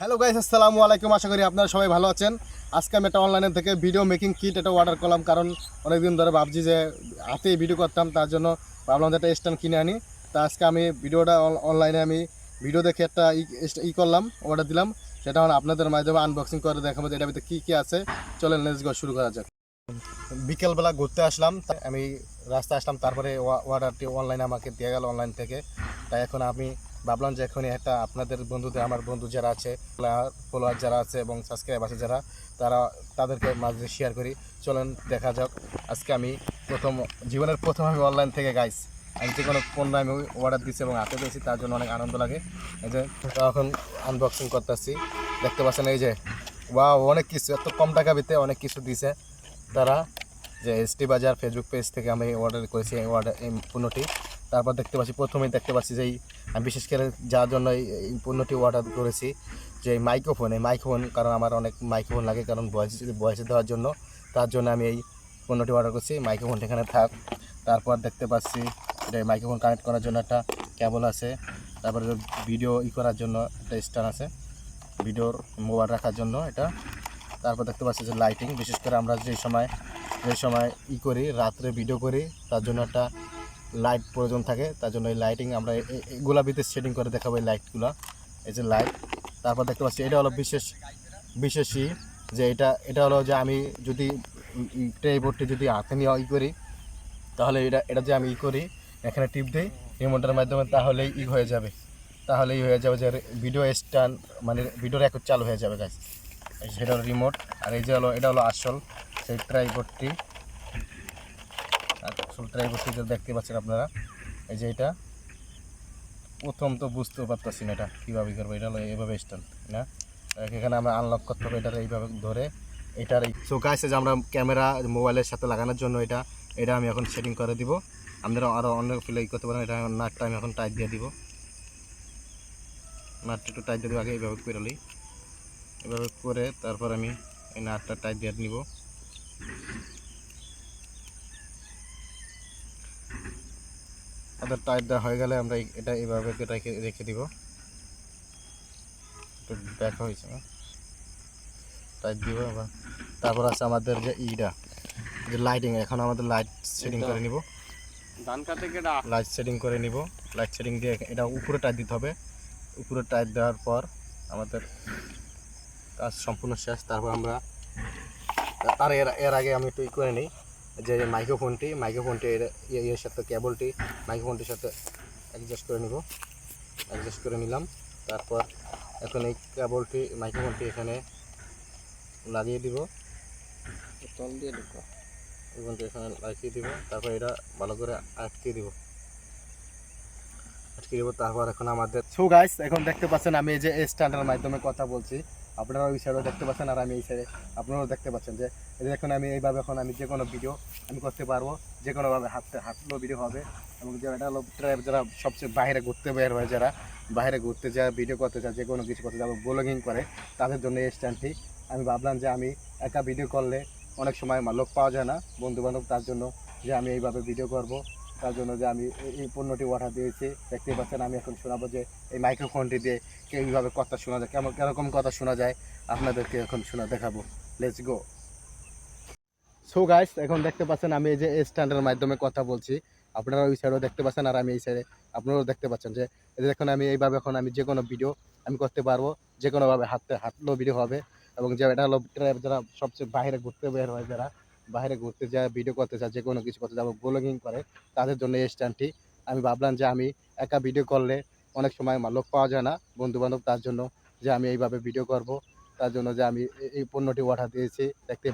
Hello guys আসসালামু আলাইকুম। আশা করি আপনারা সবাই ভালো আছেন। আজকে আমি একটা অনলাইনে থেকে ভিডিও মেকিং কিট এটা অর্ডার করলাম, কারণ অনেকদিন ধরে ভাবছি যে হাতে ভিডিও করতাম, তার জন্য ভাবলাম যে একটা স্ট্যান্ড কিনে আনি। তা আজকে আমি ভিডিওটা অনলাইনে আমি ভিডিও দেখে একটা ই করলাম অর্ডার দিলাম। সেটা হলো আপনাদের মাধ্যমে আনবক্সিং করে দেখাবো যে এটা ভিতরে কী কী আছে। চলেন লেটস গো শুরু করা যাক। বিকেলবেলা ঘুরতে আসলাম আমি রাস্তায় আসলাম, তারপরে অর্ডারটি অনলাইনে আমাকে দিয়ে গেল অনলাইন থেকে। তাই এখন আমি ভাবলাম যে এখনই একটা আপনাদের বন্ধুদের, আমার বন্ধু যারা আছে ফলোয়ার যারা আছে এবং সাবস্ক্রাইব আছে যারা, তারা, তাদেরকে মাঝে শেয়ার করি। চলেন, দেখা যাক। আজকে আমি প্রথম, জীবনের প্রথম আমি অনলাইন থেকে গাইস আমি যে কোনো পণ্য আমি অর্ডার দিচ্ছি এবং হাতে দিয়েছি, তার জন্য অনেক আনন্দ লাগে। এই যে, এখন আনবক্সিং করতেছি। দেখতে পাচ্ছেন এই যে বা অনেক কিছু, এত কম টাকা ভিতরে অনেক কিছু দিছে তারা। যে এসটি বাজার ফেসবুক পেজ থেকে আমি অর্ডার করেছি, এই অর্ডার এই পণ্যটি। তারপর দেখতে পাচ্ছি, প্রথমেই দেখতে পাচ্ছি যে আমি বিশেষ করে যার জন্য এই পণ্যটি অর্ডার করেছি, যে মাইক্রোফোন এই মাইক্রোফোন কারণ আমার অনেক মাইক্রোফোন লাগে, কারণ বয়স বয়সে দেওয়ার জন্য, তার জন্য আমি এই পণ্যটি অর্ডার করছি মাইক্রোফোনটা এখানে থাক। তারপর দেখতে পাচ্ছি এটা মাইক্রোফোন কানেক্ট করার জন্য একটা কেবল আছে, তারপরে ভিডিও ই করার জন্য একটা স্ট্যান্ড আছে ভিডিওর মোবাইল রাখার জন্য এটা। তারপর দেখতে পাচ্ছি যে লাইটিং বিশেষ করে আমরা যে সময় যে সময় ই করি, রাত্রে ভিডিও করি, তার জন্য একটা লাইট প্রয়োজন থাকে, তার জন্য এই লাইটিং আমরা এগুলা সেটিং করে দেখাবো এই লাইটগুলো এই যে লাইট তারপর দেখতে পাচ্ছি, এটা হলো বিশেষ, বিশেষই যে এটা এটা হলো যে আমি যদি ট্রেবোর্ডটি যদি হাতে নিয়ে ই করি, তাহলে এটা এটা যে আমি ই করি, এখানে টিপ দিই রিমোটের মাধ্যমে তাহলেই ই হয়ে যাবে। তাহলেই হয়ে যাবে যে ভিডিও স্ট্যান্ড মানে ভিডিও রেকর্ড চালু হয়ে যাবে গাছ সেটা হলো রিমোট আর এই যে হলো, এটা হলো আসল, সেই ট্রাইবোর্ডটি আসল ট্রাইবোর্ডটি যে দেখতে পাচ্ছেন আপনারা। এই যে এটা। প্রথম তো বুঝতে পারতেছি না এটা কীভাবে করব, এটা হলো এইভাবে স্ট্যান্ড না? এখানে আমরা আনলক করতে হবে এটার এইভাবে ধরে। এটার চোখা আছে যে আমরা ক্যামেরা মোবাইলের সাথে লাগানোর জন্য এটা এটা আমি এখন সেটিং করে দিব। আপনারা আরও অনেক ফিলে ই করতে পারেন, এটা নাটটা আমি এখন টাইট দিয়ে দিব। নাটটা একটু টাইট দিয়ে দেবো, আগে এইভাবে করে এভাবে করে তারপর আমি এই নাটটা টাইট দিয়ে নিব আমাদের টাইট দেওয়া হয়ে গেলে আমরা এটা এইভাবে রেখে রেখে দিব। একটু ব্যাক হয়েছে না টাইট দিব আবার তারপর আছে আমাদের যে ইটা যে লাইটিং এখন আমাদের লাইট সেটিং করে নিব। ধান কাটে কেডা লাইট সেটিং করে নিব। লাইট সেটিং দিয়ে এটা উপরে টাইট দিতে হবে। উপরে টাইট দেওয়ার পর আমাদের কাজ সম্পূর্ণ শেষ। তারপর আমরা তার এর এর আগে আমি একটু ই করে নিই। যে মাইক্রোফোনটি মাইক্রোফোনটি এর ইয়ে- ইয়ের সাথে কেবলটি মাইক্রোফোনটির সাথে অ্যাডজাস্ট করে নিব। অ্যাডজাস্ট করে নিলাম। তারপর এখন এই কেবলটি মাইক্রোফোনটি এখানে লাগিয়ে দিব। তল দিয়ে এবং এখানে লাগিয়ে দিব। তারপর এটা ভালো করে আটকে দিব। আটকে দিব তারপর এখন আমাদের সো গাইস এখন দেখতে পাচ্ছেন আমি এই যে স্ট্যান্ডের মাধ্যমে কথা বলছি। আপনারা ওই সাইডেও দেখতে পাচ্ছেন আর আমি এই সাইডে আপনারাও দেখতে পাচ্ছেন যে এই এখন আমি এইভাবে এখন আমি যে কোনো ভিডিও আমি করতে পারব, যে কোনোভাবে হাঁটতে হাঁটলেও ভিডিও হবে এবং যে এটা হলো যারা সবচেয়ে বাইরে ঘুরতে বের হয়, যারা বাইরে ঘুরতে যায় ভিডিও করতে চায় যে কোনো কিছু করতে যাবে ব্লগিং করে, তাদের জন্য এই স্ট্যান্ডটি আমি ভাবলাম যে আমি একা ভিডিও করলে অনেক সময় লোক পাওয়া যায় না বন্ধু বান্ধব তার জন্য যে আমি এইভাবে ভিডিও করব। তার জন্য যে আমি এই- পণ্যটি অর্ডার দিয়েছি, দেখতে পাচ্ছেন, আমি এখন শোনাবো যে এই মাইক্রোফোনটি দিয়ে কে এইভাবে কথা শোনা যায়, কেমন কীরকম কথা শোনা যায়, আপনাদেরকে এখন শোনা দেখাবো। লেটস গো সো গাইস এখন দেখতে পাচ্ছেন, আমি এই যে স্ট্যান্ডের মাধ্যমে কথা বলছি। আপনারা ওই সাইডেও দেখতে পাচ্ছেন, আর আমি এই সাইডে আপনারাও দেখতে পাচ্ছেন যে এখন আমি এইভাবে এখন আমি যে কোনো ভিডিও আমি করতে পারব যে কোনোভাবে হাঁটতে হাঁটলেও ভিডিও হবে, এবং যে এটা হলো যারা সবচেয়ে বাইরে ঘুরতে বের হয় যারা বাইরে ঘুরতে যায় ভিডিও করতে চায় যে কোনো কিছু করতে যাব ব্লগিং করে, তাদের জন্য এই স্ট্যান্ডটি আমি ভাবলাম যে আমি একা ভিডিও করলে অনেক সময় লোক পাওয়া যায় না, বন্ধুবান্ধব তার জন্য যে আমি এইভাবে ভিডিও করব, তার জন্য যে আমি এই পণ্যটি অর্ডার দিয়েছি, দেখতে